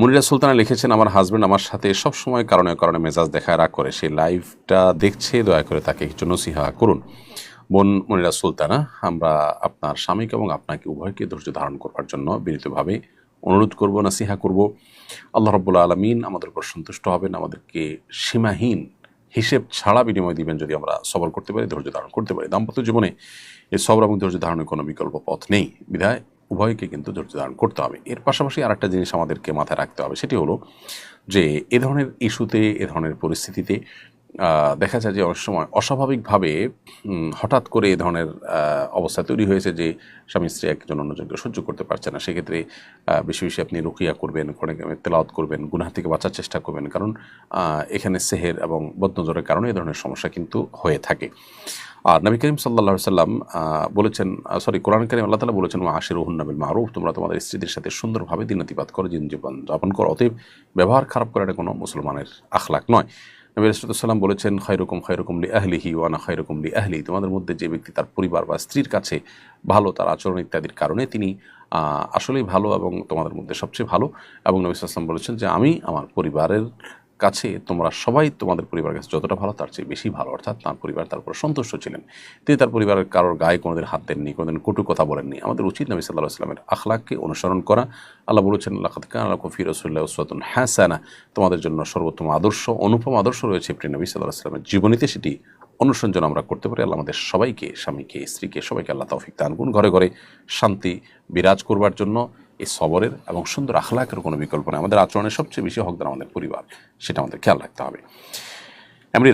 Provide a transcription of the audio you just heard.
মুনিরা সুলতানা লিখেছেন, আমার হাজব্যান্ড আমার সাথে সব সময় কারণে কারণে মেজাজ দেখায়, রাগ করে। সেই লাইভটা দেখছে, দয়া করে তাকে কিছু নসিহা করুন। বোন মনিরা সুলতানা, আমরা আপনার স্বামীকে এবং আপনাকে উভয়কে ধৈর্য ধারণ করবার জন্য বিনীতভাবে অনুরোধ করব, নাসিহা করব। আল্লাহ রব্বুল্লা আলমিন আমাদের উপর সন্তুষ্ট হবেন, আমাদেরকে সীমাহীন হিসেব ছাড়া বিনিময় দিবেন যদি আমরা সবর করতে পারি, ধৈর্য ধারণ করতে পারি। দাম্পত্য জীবনে এই সবর এবং ধৈর্য ধারণের কোনো বিকল্প পথ নেই। বিধায় উভয়কে কিন্তু ধৈর্য ধারণ করতে হবে। এর পাশাপাশি আরেকটা জিনিস আমাদেরকে মাথায় রাখতে হবে, সেটি হলো যে এ ধরনের ইস্যুতে, এ ধরনের পরিস্থিতিতে দেখা যায় যে অনেক সময় অস্বাভাবিকভাবে হঠাৎ করে এ ধরনের অবস্থা তৈরি হয়েছে যে স্বামী স্ত্রী একজন অন্যজনকে সহ্য করতে পারছে না। সেক্ষেত্রে বেশি বেশি আপনি রুকিয়া করবেন কোরআন তেলাওয়াত করবেন, গুনাহ থেকে বাঁচার চেষ্টা করবেন। কারণ এখানে সেহের এবং বদনজরের কারণে এ ধরনের সমস্যা কিন্তু হয়ে থাকে। আর নবী করিম সাল্লাহ সাল্লাম বলেছেন সরি কোরআন করিম আল্লাহ তালা বলেছেন আশির রহুন নবিল মারুফ তোমরা তোমাদের স্ত্রীদের সাথে সুন্দরভাবে দিনাতিপাত করো দিন জীবন যাপন করো, অতএব ব্যবহার খারাপ করাটা কোনো মুসলমানের আখলাক নয়। নবী রসুলাম বলেছেন খৈরকম খৈরকম লি আহলিহি ওয়ানা খৈরকম লি আহলি তোমাদের মধ্যে যে ব্যক্তি তার পরিবার বা স্ত্রীর কাছে ভালো, তার আচরণ ইত্যাদির কারণে তিনি আসলেই ভালো এবং তোমাদের মধ্যে সবচেয়ে ভালো। এবং নবী সাল্লাম বলেছেন যে, আমি আমার পরিবারের কাছে তোমরা সবাই তোমাদের পরিবারের কাছে যতটা ভালো, তার চেয়ে বেশি ভালো। অর্থাৎ তার পরিবার তার উপর সন্তুষ্ট ছিলেন। তিনি তার পরিবারের কারোর গায়ে কোনোদিন হাত দেননি, কোনোদিন কটু কথা বলেননি। আমাদের উচিত নবী সাল্লাহ আসলামের আখলাককে অনুসরণ করা। আল্লাহ বলেছেন আল্লাহ আল্লাহ কফি রসুল্লাহ উসওয়াতুন হাসানা। তোমাদের জন্য সর্বোত্তম আদর্শ, অনুপম আদর্শ রয়েছে প্রিয় নবী সাল্লাহ আসলামের জীবনীতে সেটি অনুসরণ যেন আমরা করতে পারি। আল্লাহ আমাদের সবাইকে, স্বামীকে, স্ত্রীকে সবাইকে আল্লাহ তৌফিক দান করুন। ঘরে ঘরে শান্তি বিরাজ করবার জন্য এই সবরের এবং সুন্দর আখলাকের কোনো বিকল্প নেই। আমাদের আচরণের সবচেয়ে বেশি হকদার আমাদের পরিবার, সেটা আমাদের খেয়াল রাখতে হবে। এমনি